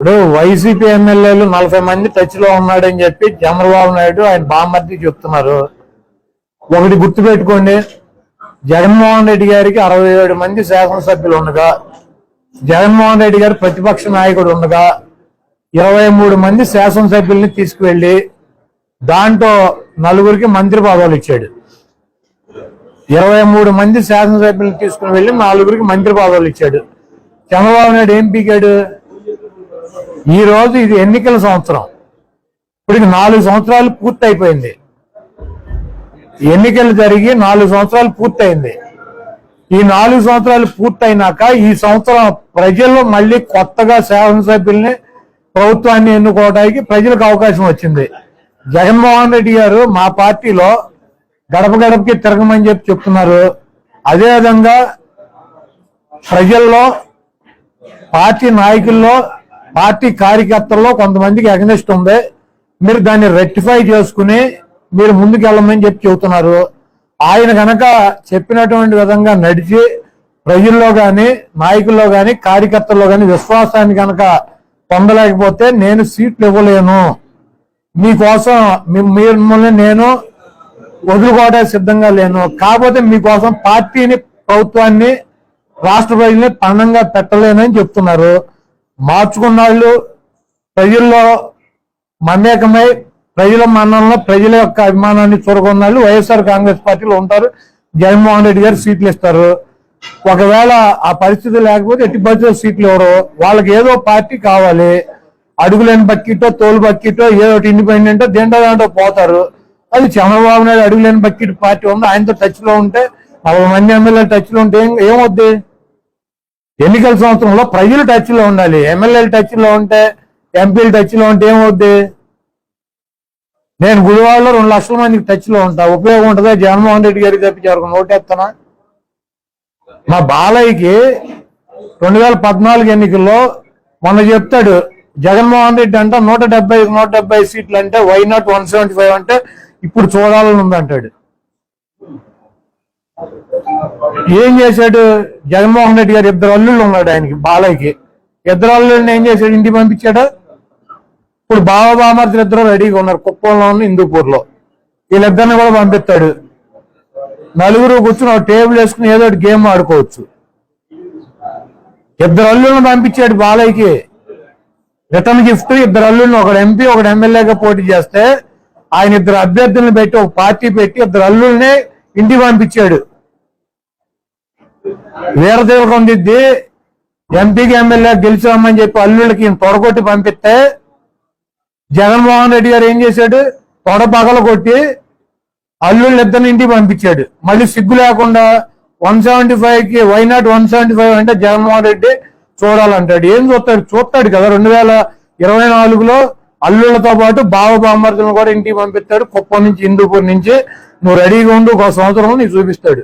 ఇప్పుడు వైసీపీ ఎమ్మెల్యేలు నలభై మంది టచ్లో ఉన్నాడని చెప్పి చంద్రబాబు నాయుడు ఆయన బామ్మర్ది చెప్తున్నారు. ఒకటి గుర్తుపెట్టుకోండి జగన్మోహన్ రెడ్డి గారికి అరవై ఏడు మంది శాసనసభ్యులు ఉండగా జగన్మోహన్ రెడ్డి గారు ప్రతిపక్ష నాయకుడు ఉండగా ఇరవై మూడు మంది శాసనసభ్యుల్ని తీసుకువెళ్ళి దాంట్లో నలుగురికి మంత్రి పదవులు ఇచ్చాడు. ఇరవై మూడు మంది శాసనసభ్యులను తీసుకుని వెళ్ళి నలుగురికి మంత్రి పదవులు ఇచ్చాడు. చంద్రబాబు నాయుడు ఏం పీకాడు? ఈ రోజు ఇది ఎన్నికల సంవత్సరం. ఇప్పటికి నాలుగు సంవత్సరాలు పూర్తయిపోయింది. ఎన్నికలు జరిగి నాలుగు సంవత్సరాలు పూర్తయింది. ఈ నాలుగు సంవత్సరాలు పూర్తయినాక ఈ సంవత్సరం ప్రజల్లో మళ్ళీ కొత్తగా శాసనసభ్యుల్ని ప్రభుత్వాన్ని ఎన్నుకోవడానికి ప్రజలకు అవకాశం వచ్చింది. జగన్మోహన్ రెడ్డి గారు మా పార్టీలో గడప గడపకి తిరగమని చెప్పి చెప్తున్నారు. అదేవిధంగా ప్రజల్లో పార్టీ నాయకుల్లో పార్టీ కార్యకర్తల్లో కొంతమందికి అగ్నిస్ట్ ఉంది. మీరు దాన్ని రెక్టిఫై చేసుకుని మీరు ముందుకు వెళ్ళమని చెప్పి చెబుతున్నారు. ఆయన కనుక చెప్పినటువంటి విధంగా నడిచి ప్రజల్లో కానీ నాయకుల్లో కానీ కార్యకర్తల్లో కానీ విశ్వాసాన్ని కనుక పొందలేకపోతే నేను సీట్లు ఇవ్వలేను. మీకోసం మిమ్మల్ని నేను వదులుకోవడానికి సిద్ధంగా లేను. కాకపోతే మీకోసం పార్టీని ప్రభుత్వాన్ని రాష్ట్ర ప్రజల్ని పణంగా పెట్టలేనని చెప్తున్నారు. మార్చుకున్న వాళ్ళు ప్రజల్లో మమేకమై ప్రజల మన్ననలో ప్రజల యొక్క అభిమానాన్ని చూరగొన్న వాళ్ళు వైఎస్ఆర్ కాంగ్రెస్ పార్టీలో ఉంటారు. జగన్మోహన్ రెడ్డి గారు సీట్లు ఇస్తారు. ఒకవేళ ఆ పరిస్థితి లేకపోతే ఎట్టి పరిస్థితుల్లో సీట్లు ఎవరు? వాళ్ళకి ఏదో పార్టీ కావాలి. అడుగులేని బక్కిటో తోలు బక్కిటో ఏదో ఒకటి ఇండిపెండెంటో దేంటో దాంట్లో పోతారు. అది చంద్రబాబు నాయుడు అడుగులేని బక్కిట్ పార్టీ ఉంది. ఆయనతో టచ్లో ఉంటే నలభై మంది ఎమ్మెల్యేలు టచ్లో ఉంటే ఏం ఏమవుద్ది? ఎన్నికల సంవత్సరంలో ప్రజలు టచ్లో ఉండాలి. ఎమ్మెల్యేలు టచ్లో ఉంటే ఎంపీలు టచ్లో ఉంటే ఏమవుద్ది? నేను గుడివాడలో రెండు లక్షల మందికి టచ్లో ఉంటా. ఉపయోగం ఉంటుందా? జగన్మోహన్ రెడ్డి గారికి తప్పించారు ఎవరికి నోటేస్తానా మా బాలయ్యకి రెండు వేల పద్నాలుగు ఎన్నికల్లో మొన్న చెప్తాడు జగన్మోహన్ రెడ్డి అంటే నూట డెబ్బై నూట డెబ్బై సీట్లు అంటే why not one seventy five అంటే ఇప్పుడు చూడాలని ఉంది అంటాడు. ఏం చేశాడు? జగన్మోహన్ రెడ్డి గారు ఇద్దరు అల్లుళ్ళు ఉన్నాడు ఆయనకి బాలయ్యకి. ఇద్దరు అల్లుళ్ళని ఏం చేశాడు? ఇంటికి పంపించాడు? ఇప్పుడు బావ బామర్తులు ఇద్దరు రెడీగా ఉన్నారు కుప్పంలో ఉన్న హిందూపూర్లో. వీళ్ళిద్దరిని కూడా పంపిస్తాడు. నలుగురు కూర్చుని ఒక టేబుల్ వేసుకుని ఏదో ఒకటి గేమ్ ఆడుకోవచ్చు. ఇద్దరు అల్లుళ్ళని పంపించాడు బాలయ్యకి. రిటర్న్ గిఫ్ట్ ఇద్దరు అల్లుళ్ళని ఒకడు ఎంపీ ఒకడు ఎమ్మెల్యేగా పోటీ చేస్తే ఆయన ఇద్దరు అభ్యర్థులను పెట్టి ఒక పార్టీ పెట్టి ఇద్దరు అల్లుల్ని ఇంటికి పంపించాడు. వీరదేవకం ఉండిద్ది ఎంపీకి ఎమ్మెల్యే గెలిచామని చెప్పి అల్లుళ్ళకి ఈయన తొడగొట్టి పంపిస్తే జగన్మోహన్ రెడ్డి గారు ఏం చేశాడు? తొడ పగల కొట్టి అల్లుళ్ళు ఇద్దరిని ఇంటికి పంపించాడు. మళ్ళీ సిగ్గు లేకుండా వన్ సెవెంటీ ఫైవ్కి why not one seventy five అంటే జగన్మోహన్ రెడ్డి చూడాలంటాడు. ఏం చూస్తాడు? చూస్తాడు కదా. రెండు వేల ఇరవై నాలుగులో అల్లుళ్ళతో పాటు బావ బామ్మర్దులను కూడా ఇంటికి పంపిస్తాడు. కుప్పం నుంచి హిందూపూర్ నుంచి. నువ్వు రెడీగా ఉండు ఒక సంవత్సరం నీకు చూపిస్తాడు.